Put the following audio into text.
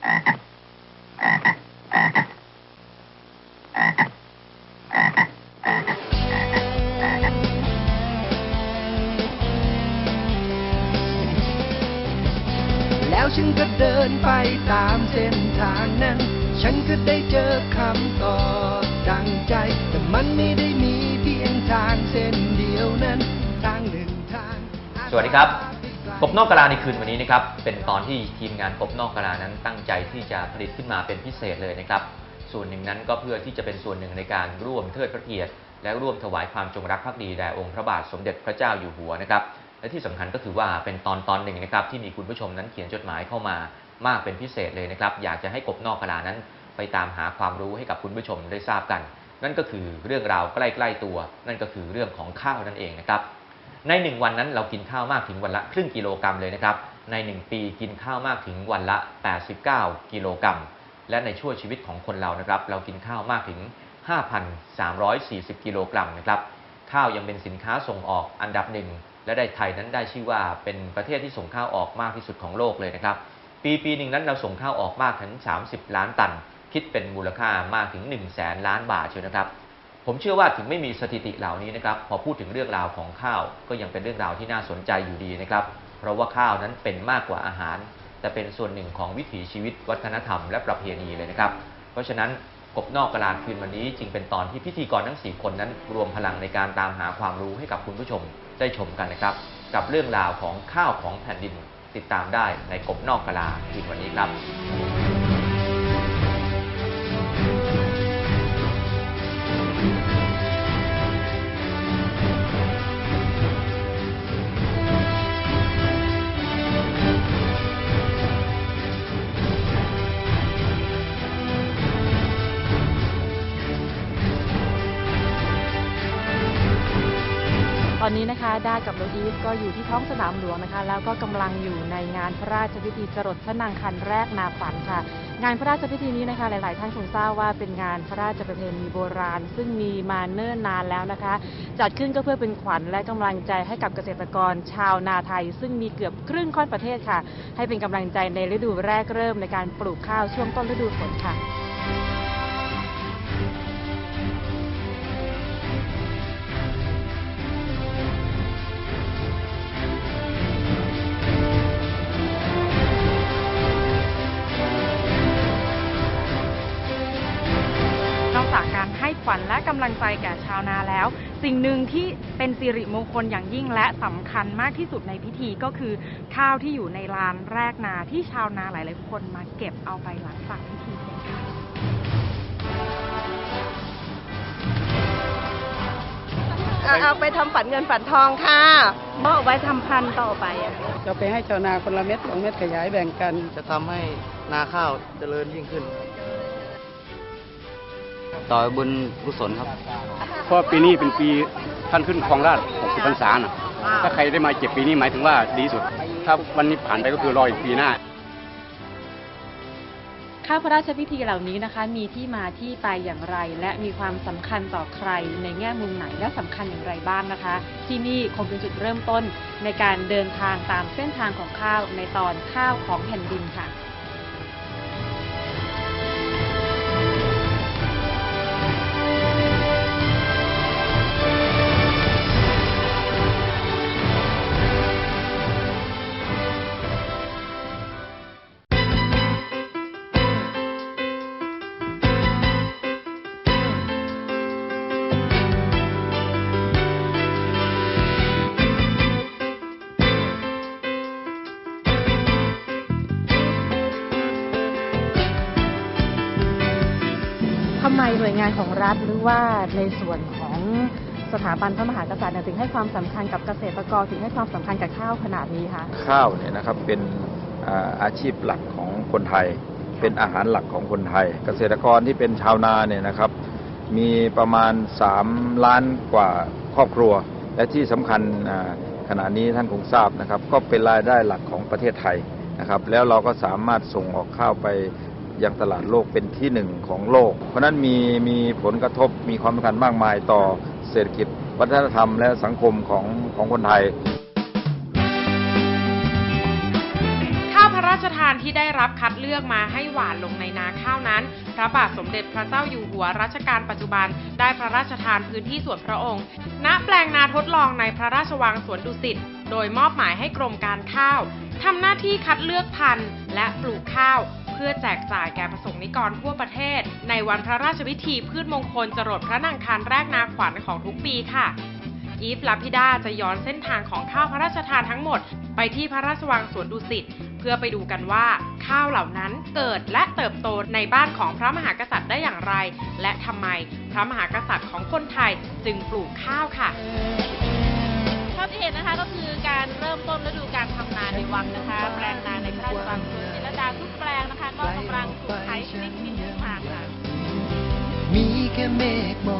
แล้วฉันก็เดินไปตามเส้นทางนั้น ฉันก็ได้เจอคำตอบดังใจ แต่มันไม่ได้มีเพียงทางเส้นเดียวนั้น ทางหนึ่งทาง สวัสดีครับ กบนอกกะลาในคืนวันนี้นะครับเป็นตอนที่ทีมงานกบนอกกะลานั้นตั้งใจที่จะผลิตขึ้นมาเป็นพิเศษเลยนะครับ ส่วนหนึ่งนั้นก็เพื่อที่จะเป็นส่วนหนึ่งในการร่วมเทิดพระเกียรติ และร่วมถวายความจงรักภักดีแด่องค์พระบาทสมเด็จพระเจ้าอยู่หัวนะครับและที่สำคัญก็คือว่าเป็นตอนตอนหนึ่งนะครับที่มีคุณผู้ชมนั้นเขียนจดหมายเข้ามามากเป็นพิเศษเลยนะครับอยากจะให้กบนอกกะลานั้น ไปตามหาความรู้ให้กับคุณผู้ชมได้ทราบกัน นั่นก็คือเรื่องราวใกล้ ๆตัว นั่นก็คือเรื่องของข้าวนั่นเองนะครับ ใน 1 วันนั้นเรากินข้าวมากถึงวันละครึ่งกิโลกรัมเลยนะครับ ใน 1 ปีกินข้าวมากถึงวันละ 89 กิโลกรัม และในช่วงชีวิตของคนเรานะครับ เรากินข้าวมากถึง 5,340 กิโลกรัมนะครับ ข้าวยังเป็นสินค้าส่งออกอันดับหนึ่ง และได้ไทยนั้นได้ชื่อว่าเป็นประเทศที่ส่งข้าวออกมากที่สุดของโลกเลยนะครับ ปีปีหนึ่งนั้นเราส่งข้าวออกมากถึง 30 ล้านตัน คิดเป็นมูลค่ามากถึง 1 0 0 0 0แสนล้านบาทเชียวนะครับ ผมเชื่อว่าถึงไม่มีสถิติเหล่านี้นะครับ พอพูดถึงเรื่องราวของข้าว ก็ยังเป็นเรื่องราวที่น่าสนใจอยู่ดีนะครับ เพราะว่าข้าวนั้นเป็นมากกว่าอาหาร แต่เป็นส่วนหนึ่งของวิถีชีวิต วัฒนธรรมและประเพณีเลยนะครับ เพราะฉะนั้นกบนอกกระลาคืนวันนี้จึงเป็นตอนที่พิธีกรทั้ง 4 คนนั้น รวมพลังในการตามหาความรู้ให้กับคุณผู้ชมได้ชมกันนะครับ กับเรื่องราวของข้าวของแผ่นดินติดตามได้ในกบนอกกระลาคืนวันนี้ครับ อนนี้นะคะด้ากับโรอีฟก็อยู่ที่ท้องสนามหลวงนะคะ แล้วก็กำลังอยู่ในงานพระราชพิธีจรดพระนางคันแรกนาฝันค่ะ งานพระราชพิธีนี้นะคะ หลาย ๆ ท่านคงทราบว่าเป็นงานพระราชประเพณีโบราณ ซึ่งมีมาเนิ่นนานแล้วนะคะ จัดขึ้นก็เพื่อเป็นขวัญและกำลังใจให้กับเกษตรกรชาวนาไทย ซึ่งมีเกือบครึ่งค่อนประเทศค่ะ ให้เป็นกำลังใจในฤดูแรกเริ่มในการปลูกข้าวช่วงต้นฤดูฝนค่ะ วัญและกำลังใจแก่ชาวนาแล้ว สิ่งหนึ่งที่เป็นสิริมงคลอย่างยิ่งและสำคัญมากที่สุดในพิธีก็คือ ข้าวที่อยู่ในลานแรกนาที่ชาวนาหลาย ๆ คนมาเก็บเอาไปหลังจากพิธีเสร็จค่ะเอาเอาไปทำฝันเงินฝันทองค่ะเอาไว้ทำพันธุ์ต่อไปอะจะไปให้ชาวนาคนละเม็ดสองเม็ดขยายแบ่งกัน จะทำให้นาข้าวเจริญยิ่งขึ้น ต่อบุญกุศลครับ เพราะปีนี้เป็นปีท่านขึ้นครองราชย์60พรรษานะถ้าใครได้มาเจ็บปีนี้หมายถึงว่าดีสุด ถ้าวันนี้ผ่านไปก็คือรออีกปีหน้าข้าวพระราชพิธีเหล่านี้นะคะ มีที่มาที่ไปอย่างไร และมีความสำคัญต่อใครในแง่มุมไหนและสำคัญอย่างไรบ้างนะคะ ที่นี่คงเป็นจุดเริ่มต้นในการเดินทางตามเส้นทางของข้าวในตอนข้าวของแผ่นดินค่ะ หน่วยงานของรัฐหรือว่าในส่วนของสถาบันพระมหากษัตริย์เนี่ยถึงให้ความสำคัญกับเกษตรกรถึงให้ความสำคัญกับข้าวขนาดนี้คะข้าวเนี่ยนะครับเป็นอาชีพหลักของคนไทย เป็นอาหารหลักของคนไทย เกษตรกรที่เป็นชาวนาเนี่ยนะครับ มีประมาณ 3 ล้านกว่าครอบครัว และที่สำคัญอ่าขณะนี้ท่านคงทราบนะครับ ก็เป็นรายได้หลักของประเทศไทยนะครับ แล้วเราก็สามารถส่งออกข้าวไป ยังตลาดโลกเป็นที่หนึ่งของโลก เพราะนั้นมีมีผลกระทบมีความสำคัญมากมายต่อเศรษฐกิจ วัฒนธรรมและสังคมของของคนไทยข้าวพระราชทานที่ได้รับคัดเลือกมาให้หวานลงในนาข้าวนั้น พระบาทสมเด็จพระเจ้าอยู่หัวรัชกาลปัจจุบัน ได้พระราชทานพื้นที่ส่วนพระองค์ ณแปลงนาทดลองในพระราชวังสวนดุสิตโดยมอบหมายให้กรมการข้าวทำหน้าที่คัดเลือกพันธุ์และปลูกข้าว พื่อแจกจ่ายแก่ประสงค์นิกรทั่วประเทศ ในวันพระราชพิธีพืชมงคลจรดพระนางคารแรกนาขวัญของทุกปีค่ะอีฟลาพิดาจะย้อนเส้นทางของข้าวพระราชทานทั้งหมด ไปที่พระราชวังสวนดุสิตเพื่อไปดูกันว่า ข้าวเหล่านั้นเกิดและเติบโตในบ้านของพระมหากษัตริย์ได้อย่างไร และทำไมพระมหากษัตริย์ของคนไทยจึงปลูกข้าวค่ะภาพที่เห็นนะคะก็คือการ นะ